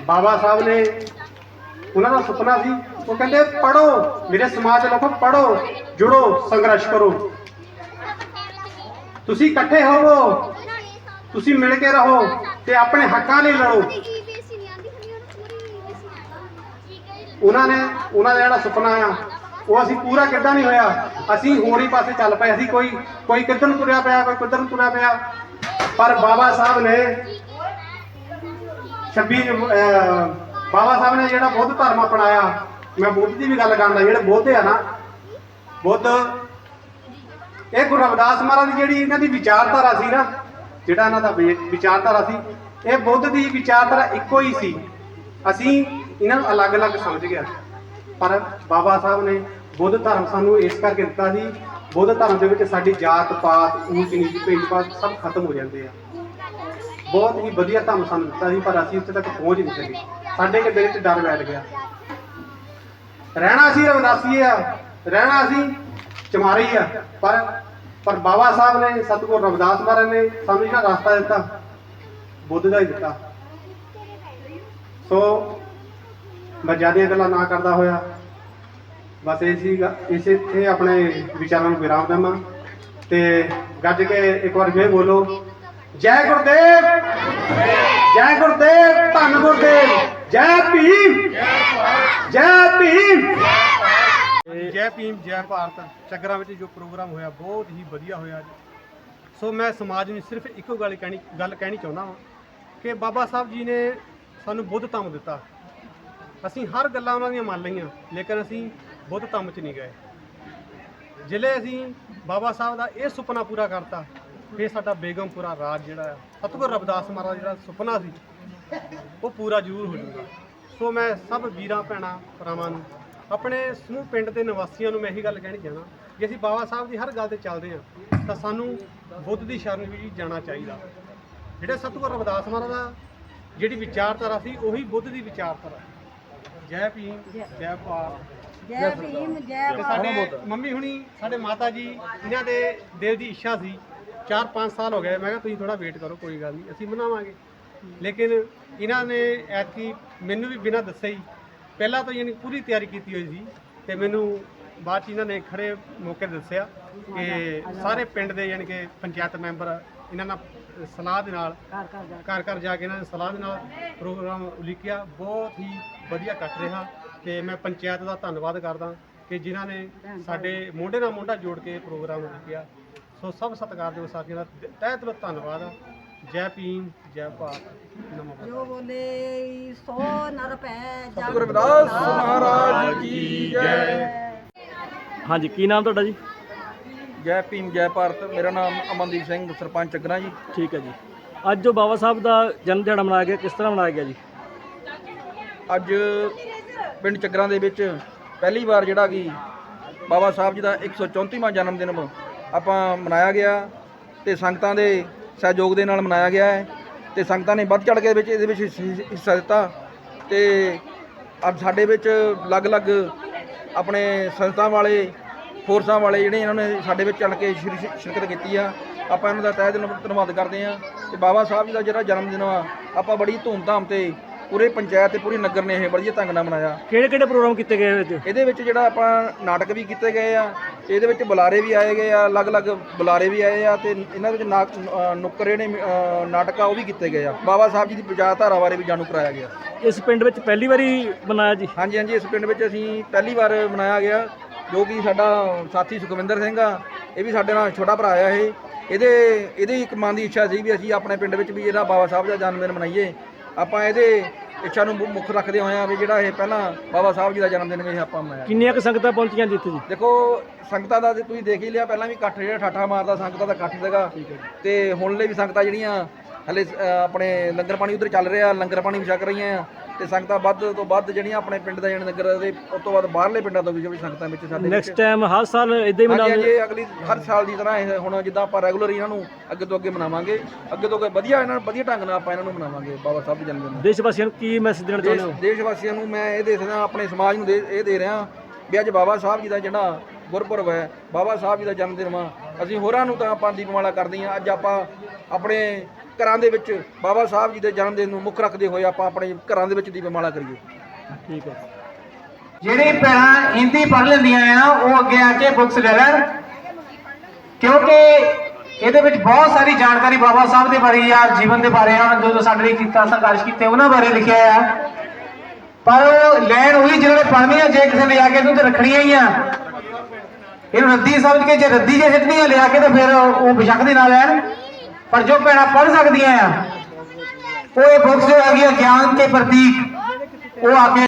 ਬਾਬਾ ਸਾਹਿਬ ਨੇ ਉਹਨਾਂ ਦਾ ਸੁਪਨਾ ਸੀ, ਉਹ ਕਹਿੰਦੇ ਪੜੋ ਮੇਰੇ ਸਮਾਜ ਦੇ ਲੋਕੋ ਪੜੋ ਜੁੜੋ, ਸੰਘਰਸ਼ ਕਰੋ। ਤੁਸੀਂ ਇਕੱਠੇ ਹੋਵੋ, ਤੁਸੀਂ ਮਿਲ ਕੇ ਰਹੋ ਤੇ ਆਪਣੇ ਹੱਕਾਂ ਲਈ ਲੜੋ। ਉਹਨਾਂ ਨੇ, ਉਹਨਾਂ ਦਾ ਜਿਹੜਾ ਸੁਪਨਾ ਆ, ਉਹ ਅਸੀਂ ਪੂਰਾ ਕਿੱਦਾਂ ਨਹੀਂ ਹੋਇਆ। ਅਸੀਂ ਹੋਰ ਹੀ ਪਾਸੇ ਚੱਲ ਪਏ ਅਸੀਂ ਕੋਈ ਕੋਈ ਕਿੱਧਰ ਨੂੰ ਤੁਰਿਆ ਪਿਆ, ਕੋਈ ਕਿੱਧਰ ਨੂੰ ਤੁਰਿਆ ਪਿਆ। ਪਰ ਬਾਬਾ ਸਾਹਿਬ ਨੇ 26 ਬਾਬਾ ਸਾਹਿਬ ਨੇ ਜਿਹੜਾ ਬੁੱਧ ਧਰਮ ਅਪਣਾਇਆ, ਮੈਂ ਬੁੱਧ ਦੀ ਵੀ ਗੱਲ ਕਰਦਾ ਜਿਹੜੇ ਬੁੱਧ ਆ ਨਾ, ਬੁੱਧ, ਇਹ ਗੁਰੂ ਰਵਿਦਾਸ ਮਹਾਰਾਜ ਦੀ ਜਿਹੜੀ ਇਹਨਾਂ ਦੀ ਵਿਚਾਰਧਾਰਾ ਸੀ ਨਾ, ਜਿਹੜਾ ਇਹਨਾਂ ਦਾ ਵਿਚਾਰਧਾਰਾ ਸੀ, ਇਹ ਬੁੱਧ ਦੀ ਵਿਚਾਰਧਾਰਾ ਇੱਕੋ ਹੀ ਸੀ। ਅਸੀਂ ਇਹਨਾਂ ਨੂੰ ਅਲੱਗ-ਅਲੱਗ ਸਮਝ ਗਿਆ ਪਰ ਬਾਬਾ ਸਾਹਿਬ ਨੇ ਬੁੱਧ ਧਰਮ ਸਾਨੂੰ ਇਸ ਕਰਕੇ ਦਿੱਤਾ ਸੀ, ਬੁੱਧ ਧਰਮ ਦੇ ਵਿੱਚ ਸਾਡੀ ਜਾਤ ਪਾਤ ਊਚ ਨੀਚ ਭੇਦਭਾਵ ਸਭ ਖਤਮ ਹੋ ਜਾਂਦੇ ਆ। ਬਹੁਤ ਹੀ ਵਧੀਆ ਧਰਮ ਸਾਨੂੰ ਦਿੱਤਾ ਸੀ, ਪਰ ਅਸੀਂ ਉੱਥੇ ਤੱਕ ਪਹੁੰਚ ਨਹੀਂ ਸਕੇ। ਸਾਡੇ ਕਿ ਦਿਲ 'ਚ ਡਰ ਬੈਠ ਗਿਆ। ਰਹਿਣਾ ਸੀ ਰਵਿਦਾਸੀ ਆ, ਰਹਿਣਾ ਸੀ ਚਮਾਰੀ ਆ, ਪਰ ਪਰ ਬਾਬਾ ਸਾਹਿਬ ਨੇ ਸਤਿਗੁਰ ਰਵਿਦਾਸ ਮਹਾਰਾਜ ਨੇ ਸਾਨੂੰ ਜਿਹੜਾ ਰਸਤਾ ਦਿੱਤਾ, ਬੁੱਧ ਦਾ ਹੀ ਦਿੱਤਾ। ਸੋ ਮੈਂ ਜ਼ਿਆਦੀਆਂ ਗੱਲਾਂ ਨਾ ਕਰਦਾ ਹੋਇਆ, ਬਸ ਇਸੀ ਗ- ਇਸੇ ਇੱਥੇ ਆਪਣੇ ਵਿਚਾਰਾਂ ਨੂੰ ਵਿਰਾਮ ਦੇਵਾਂ ਤੇ ਗੱਜ ਕੇ ਇੱਕ ਵਾਰ ਫੇਰ ਬੋਲੋ। ਜੈ ਗੁਰਦੇਵ। ਜੈ ਗੁਰਦੇਵ, ਧੰਨ ਗੁਰਦੇਵ। ਜੈ ਭੀਮ। ਜੈ ਭੀਮ। ਜੈ ਭੀਮ, ਜੈ ਭਾਰਤ। ਚੱਗਰਾਂ ਵਿੱਚ ਜੋ ਪ੍ਰੋਗਰਾਮ ਹੋਇਆ, ਬਹੁਤ ਹੀ ਵਧੀਆ ਹੋਇਆ ਜੀ ਸੋ ਮੈਂ ਸਮਾਜ ਨੂੰ ਸਿਰਫ ਇੱਕੋ ਗੱਲ ਕਹਿਣੀ ਗੱਲ ਕਹਿਣੀ ਚਾਹੁੰਦਾ ਹਾਂ ਕਿ ਬਾਬਾ ਸਾਹਿਬ ਜੀ ਨੇ ਸਾਨੂੰ ਬੁੱਧ ਧੰਮ ਦਿੱਤਾ। ਅਸੀਂ ਹਰ ਗੱਲਾਂ ਉਹਨਾਂ ਦੀਆਂ ਮੰਨ ਲਈਆਂ, ਲੇਕਿਨ ਅਸੀਂ ਬੁੱਧ ਧੰਮ 'ਚ ਨਹੀਂ ਗਏ। ਜ਼ਿਲ੍ਹੇ ਅਸੀਂ ਬਾਬਾ ਸਾਹਿਬ ਦਾ ਇਹ ਸੁਪਨਾ ਪੂਰਾ ਕਰਤਾ ਫਿਰ ਸਾਡਾ ਬੇਗਮਪੁਰਾ ਰਾਜ ਜਿਹੜਾ ਆ ਸਤਿਗੁਰ ਰਵਿਦਾਸ ਮਹਾਰਾਜ ਜਿਹੜਾ ਸੁਪਨਾ ਸੀ ਉਹ ਪੂਰਾ ਜ਼ਰੂਰ ਹੋ ਜਾਊਗਾ। ਸੋ ਮੈਂ ਸਭ ਵੀਰਾਂ ਭੈਣਾਂ ਭਰਾਵਾਂ ਨੂੰ ਆਪਣੇ ਸਮੂਹ ਪਿੰਡ ਦੇ ਨਿਵਾਸੀਆਂ ਨੂੰ ਮੈਂ ਇਹੀ ਗੱਲ ਕਹਿਣੀ ਚਾਹਣਾ ਕਿ ਅਸੀਂ ਬਾਬਾ ਸਾਹਿਬ ਦੀ ਹਰ ਗੱਲ ਤੇ ਚੱਲਦੇ ਹਾਂ ਤਾਂ ਸਾਨੂੰ ਬੁੱਧ ਦੀ ਸ਼ਰਨ ਵਿੱਚ ਜਾਣਾ ਚਾਹੀਦਾ। ਜਿਹੜੇ ਸਤਿਗੁਰ ਰਵਿਦਾਸ ਮਹਾਰਾਜ ਦਾ ਜਿਹੜੀ ਵਿਚਾਰਧਾਰਾ ਸੀ ਉਹੀ ਬੁੱਧ ਦੀ ਵਿਚਾਰਧਾਰਾ। ਜੈ ਭੀਮ ਜੈ। ਭਾਰਤ ਜੈ ਭੀਮ ਜੈ ਭਾਰਤ ਸਾਡੇ ਮੰਮੀ ਹੁਣੀ ਸਾਡੇ ਮਾਤਾ ਜੀ ਇਹਨਾਂ ਦੇ ਦਿਲ ਦੀ ਇੱਛਾ ਸੀ 4-5 ਸਾਲ ਹੋ ਗਏ। ਮੈਂ ਕਿਹਾ ਤੁਸੀਂ ਥੋੜਾ ਵੇਟ ਕਰੋ ਕੋਈ ਗੱਲ ਨਹੀਂ। ਅਸੀਂ ਮਨਾਵਾਂਗੇ। ਲੇਕਿਨ ਇਹਨਾਂ ਨੇ ਐਤਕੀ ਮੈਨੂੰ ਵੀ ਬਿਨਾਂ ਦੱਸੇ ਹੀ ਪਹਿਲਾਂ ਤੋਂ ਯਾਨੀ ਪੂਰੀ ਤਿਆਰੀ ਕੀਤੀ ਹੋਈ ਸੀ ਤੇ ਮੈਨੂੰ ਬਾਅਦ ਚ ਇਹਨਾਂ ਨੇ ਖੜੇ ਮੌਕੇ ਦੱਸਿਆ ਕਿ ਸਾਰੇ ਪਿੰਡ ਦੇ ਯਾਨੀ ਕਿ ਪੰਚਾਇਤ ਮੈਂਬਰ ਇਹਨਾਂ ਨਾਲ ਸਲਾਹ ਦੇ ਨਾਲ ਘਰ ਘਰ ਜਾ ਕੇ। ਇਹਨਾਂ ਨੇ ਸਲਾਹ ਦੇ ਨਾਲ ਪ੍ਰੋਗਰਾਮ ਉਲੀਕਿਆ। ਬਹੁਤ ਹੀ ਵਧੀਆ ਕੱਟ ਰਿਹਾ ਤੇ ਮੈਂ ਪੰਚਾਇਤ ਦਾ ਧੰਨਵਾਦ ਕਰਦਾ ਕਿ ਜਿਨ੍ਹਾਂ ਨੇ ਸਾਡੇ ਮੋਢੇ ਨਾਲ ਮੋਢਾ ਜੋੜ ਕੇ ਪ੍ਰੋਗਰਾਮ ਉਲੀਕਿਆ। ਸੋ ਸਭ ਸਤਿਕਾਰਯੋਗ ਸਾਥੀਆਂ ਦਾ ਤਹਿ ਦਿਲੋਂ ਧੰਨਵਾਦ। ਜੈ ਭੀਮ ਜੈ ਭਾਰਤ। ਨਮੋ। ਜੋ ਬੋਲੇ ਸੋ ਨਰ ਪੈ ਸਤਿਗੁਰੂ ਰਵਿਦਾਸ ਮਹਾਰਾਜ ਕੀ ਜੈ। ਹਾਂਜੀ ਕੀ ਨਾਮ ਤੁਹਾਡਾ ਜੀ? ਜੈ ਭੀਮ ਜੈ ਭਾਰਤ। ਮੇਰਾ ਨਾਮ ਅਮਨਦੀਪ ਸਿੰਘ ਸਰਪੰਚ ਚੱਗਰਾ ਜੀ। ਠੀਕ ਹੈ ਜੀ। ਅੱਜ ਜੋ ਬਾਬਾ ਸਾਹਿਬ ਦਾ ਜਨਮ ਦਿਹਾੜਾ ਮਨਾਇਆ ਗਿਆ ਕਿਸ ਤਰ੍ਹਾਂ ਮਨਾਇਆ ਗਿਆ ਜੀ? ਅੱਜ ਪਿੰਡ ਚੱਗਰਾਂ ਦੇ ਵਿੱਚ ਪਹਿਲੀ ਵਾਰ ਜਿਹੜਾ ਕਿ ਬਾਬਾ ਸਾਹਿਬ ਜੀ ਦਾ 134ਵਾਂ ਜਨਮ ਦਿਨ ਆਪਾਂ ਮਨਾਇਆ ਗਿਆ ਤੇ ਸੰਗਤਾਂ ਦੇ ਸਹਿਯੋਗ ਦੇ ਨਾਲ ਮਨਾਇਆ ਗਿਆ ਹੈ ਤੇ ਸੰਗਤਾਂ ਨੇ ਵੱਧ ਚੜ ਕੇ ਵਿੱਚ ਇਹਦੇ ਵਿੱਚ ਹਿੱਸ- ਦਿੱਤਾ ਤੇ ਅੱਜ ਸਾਡੇ ਵਿੱਚ ਅਲੱਗ-ਅਲੱਗ ਆਪਣੇ ਸੰਸਥਾ ਵਾਲੇ ਫੋਰਸਾਂ ਵਾਲੇ ਜਿਹੜੇ ਇਹਨਾਂ ਨੇ ਸਾਡੇ ਵਿੱਚ ਚੜ ਕੇ ਸ਼ਿਰ- ਸ਼ਿਰ- ਸ਼ਿਰਕਤ ਕੀਤੀ ਆ ਆਪਾਂ ਇਹਨਾਂ ਦਾ ਤਹਿ ਦਿਲੋਂ ਧੰਨਵਾਦ ਕਰਦੇ ਆ ਤੇ ਬਾਬਾ ਸਾਹਿਬ ਜੀ ਦਾ ਜਿਹੜਾ ਜਨਮ ਦਿਨ ਆ ਆਪਾਂ ਬੜੀ ਧੂਮਧਾਮ ਤੇ ਪੂਰੇ ਪੰਚਾਇਤ ਤੇ ਪੂਰੀ ਨਗਰ ਨੇ ਇਹ ਵਧੀਆ ਢੰਗ ਨਾਲ ਮਨਾਇਆ। ਕਿਹੜੇ ਕਿਹੜੇ ਪ੍ਰੋਗਰਾਮ ਕੀਤੇ ਗਏ ਵਿੱਚ? ਇਹਦੇ ਵਿੱਚ ਜਿਹੜਾ ਆਪਾਂ ਨਾਟਕ ਵੀ ਕੀਤੇ ਗਏ ਆ ਇਹਦੇ ਵਿੱਚ ਬੁਲਾਰੇ ਵੀ ਆਏ ਗਏ ਆ ਅਲੱਗ-ਅਲੱਗ ਬੁਲਾਰੇ ਵੀ ਆਏ ਆ ਤੇ ਇਹਨਾਂ ਵਿੱਚ ਨਾਕ ਅ, ਨੁੱਕਰ ਅ, ਨਾਟਕ ਆ ਉਹ ਵੀ ਕੀਤੇ ਗਏ ਆ। ਬਾਬਾ ਸਾਹਿਬ ਜੀ ਦੀ ਵਿਚਾਰਧਾਰਾ ਬਾਰੇ ਵੀ ਜਾਣੂ ਕਰਾਇਆ ਗਿਆ। ਇਸ ਪਿੰਡ ਵਿੱਚ ਪਹਿਲੀ ਵਾਰੀ ਮਨਾਇਆ ਜੀ? ਹਾਂਜੀ ਹਾਂਜੀ ਇਸ ਪਿੰਡ ਵਿੱਚ ਅਸੀਂ ਪਹਿਲੀ ਵਾਰ ਮਨਾਇਆ ਗਿਆ ਜੋ ਕਿ ਸਾਡਾ ਸਾਥੀ ਸੁਖਵਿੰਦਰ ਸਿੰਘ ਆ ਇਹ ਵੀ ਸਾਡੇ ਨਾਲ ਛੋਟਾ ਭਰਾ ਆ ਇਹ। ਇਹਦੇ ਇਹਦੀ ਇੱਕ ਮਨ ਦੀ ਇੱਛਾ ਸੀ ਵੀ ਅਸੀਂ ਆਪਣੇ ਪਿੰਡ ਵਿੱਚ ਵੀ ਜਿਹੜਾ ਬਾਬਾ ਸਾਹਿਬ ਦਾ ਜਨਮ ਦਿਨ ਮਨਾਈਏ। ਆਪਾਂ ਇਹਦੇ ਇੱਛਾ ਨੂੰ ਮੁ- ਮੁੱਖ ਰੱਖਦੇ ਹੋਏ ਆ ਵੀ ਜਿਹੜਾ ਇਹ ਪਹਿਲਾਂ ਬਾਬਾ ਸਾਹਿਬ ਜੀ ਦਾ ਜਨਮ ਦਿਨ ਵੀ ਆਪਾਂ ਮਨਾਇਆ। ਕਿੰਨੀਆਂ ਕੁ ਸੰਗਤਾਂ ਪਹੁੰਚੀਆਂ ਜਿੱਥੇ ਜੀ? ਦੇਖੋ ਸੰਗਤਾਂ ਦਾ ਤੇ ਤੁਸੀਂ ਦੇਖ ਹੀ ਲਿਆ ਪਹਿਲਾਂ ਵੀ ਇਕੱਠ ਜਿਹੜਾ ਠਾਠਾ ਮਾਰਦਾ ਸੰਗਤਾਂ ਦਾ ਇਕੱਠ ਸੀਗਾ। ਤੇ ਹੁਣ ਲਈ ਵੀ ਸੰਗਤਾਂ ਜਿਹੜੀਆਂ ਹਲੇ ਆਪਣੇ ਲੰਗਰ ਪਾਣੀ ਉਧਰ ਚੱਲ ਰਿਹਾ ਲੰਗਰ ਪਾਣੀ ਵੀ ਛਕ ਰਹੀਆਂ ਆ। ਤੇ ਸੰਗਤਾਂ ਵੱਧ ਤੋਂ ਵੱਧ ਜਿਹੜੀਆਂ ਆਪਣੇ ਪਿੰਡ ਦਾ ਜਿਹੜੇ ਨਗਰ ਦੇ ਉਸ ਤੋਂ ਬਾਅਦ ਬਾਹਰਲੇ ਪਿੰਡਾਂ ਤੋਂ ਵੀ ਜਿਹੜੀ ਸੰਗਤਾਂ ਵਿੱਚ ਸਾਡੇ ਨੈਕਸਟ ਟਾਈਮ ਹਰ ਸਾਲ ਇਦਾਂ ਹੀ ਮਨਾਉਂਦੇ ਹਾਂਜੀ ਇਹ ਅਗਲੀ ਹਰ ਸਾਲ ਦੀ ਤਰ੍ਹਾਂ ਇਹ ਹੁਣ ਜਿੱਦਾਂ ਆਪਾਂ ਰੈਗੂਲਰ ਇਹਨਾਂ ਨੂੰ ਅੱਗੇ ਤੋਂ ਅੱਗੇ ਮਨਾਵਾਂਗੇ ਅੱਗੇ ਤੋਂ ਅੱਗੇ ਵਧੀਆ ਇਹਨਾਂ ਨੂੰ ਵਧੀਆ ਢੰਗ ਨਾਲ ਆਪਾਂ ਇਹਨਾਂ ਨੂੰ ਮਨਾਵਾਂਗੇ ਬਾਬਾ ਸਾਹਿਬ ਦੇ ਜਨਮ ਦਿਨ। ਦੇਸ਼ ਵਾਸੀਆਂ ਨੂੰ ਕੀ ਮੈਸੇਜ ਦੇਣਾ ਚਾਹੁੰਦੇ ਹੋ? ਦੇਸ਼ ਵਾਸੀਆਂ ਨੂੰ ਮੈਂ ਇਹ ਦੇ ਰਿਹਾ ਆਪਣੇ ਸਮਾਜ ਨੂੰ ਇਹ ਦੇ ਰਿਹਾ ਵੀ ਅੱਜ ਬਾਬਾ ਸਾਹਿਬ ਜੀ ਦਾ ਜਿਹੜਾ ਗੁਰਪੁਰਬ ਹੈ ਬਾਬਾ ਸਾਹਿਬ ਜੀ ਦਾ ਜਨਮ ਦਿਨ ਵਾ। ਅਸੀਂ ਹੋਰਾਂ ਨੂੰ ਤਾਂ ਆਪਾਂ ਦੀਪਮਾਲਾ ਕਰਦੇ ਹਾਂ। ਅੱਜ ਆਪਾਂ ਆਪਣੇ ਘਰਾਂ ਦੇ ਵਿੱਚ ਬਾਬਾ ਸਾਹਿਬ ਜੀ ਦੇ ਜਨਮ ਦਿਨ ਨੂੰ ਮੁੱਖ ਰੱਖਦੇ ਹੋਏ ਆਪਾਂ ਆਪਣੇ ਘਰਾਂ ਦੇ ਵਿੱਚ ਦੀਪਮਾਲਾ ਕਰੀਏ। ਠੀਕ ਹੈ। ਜਿਹੜੀ ਭੈਣਾਂ ਹਿੰਦੀ ਪੜ੍ਹ ਲੈਂਦੀਆਂ ਆ ਉਹ ਅੱਗੇ ਆ ਕੇ ਬੁੱਕਸ ਲੈ ਲੈਣ। ਕਿਉਂਕਿ ਇਹਦੇ ਵਿੱਚ ਬਹੁਤ ਸਾਰੀ ਜਾਣਕਾਰੀ ਬਾਬਾ ਸਾਹਿਬ ਦੇ ਬਾਰੇ ਆ ਜੀਵਨ ਦੇ ਬਾਰੇ ਆ ਜੋ ਜੋ ਸਾਡੇ ਲਈ ਕੀਤਾ ਸੰਘਰਸ਼ ਕੀਤੇ ਉਹਨਾਂ ਬਾਰੇ ਲਿਖਿਆ ਆ। ਪਰ ਉਹ ਲੈਣ ਉਹੀ ਜਿਹਨਾਂ ਨੇ ਪੜ੍ਹਨੀ ਆ ਜੇ ਕਿਸੇ ਨੇ ਆ ਕੇ ਇਹਨੂੰ ਤੇ ਰੱਖਣੀਆਂ ਹੀ ਆ। ਇਹਨੂੰ ਰੱਦੀ ਸਮਝ ਕੇ ਜੇ ਰੱਦੀ ਜੇ ਸਿੱਟਣੀਆਂ ਲਿਆ ਕੇ ਤਾਂ ਫਿਰ ਉਹ ਬਿਸ਼ੱਕ ਦੇ ਨਾਲ ਲੈਣ। ਪਰ ਜੋ ਭੈਣਾਂ ਪੜ੍ਹ ਸਕਦੀਆਂ ਆ, ਉਹ ਇਹ ਬੁੱਕਸ ਜੋ ਹੈਗੀਆਂ ਗਿਆਨ ਤੇ ਪ੍ਰਤੀਕ, ਉਹ ਆ ਕੇ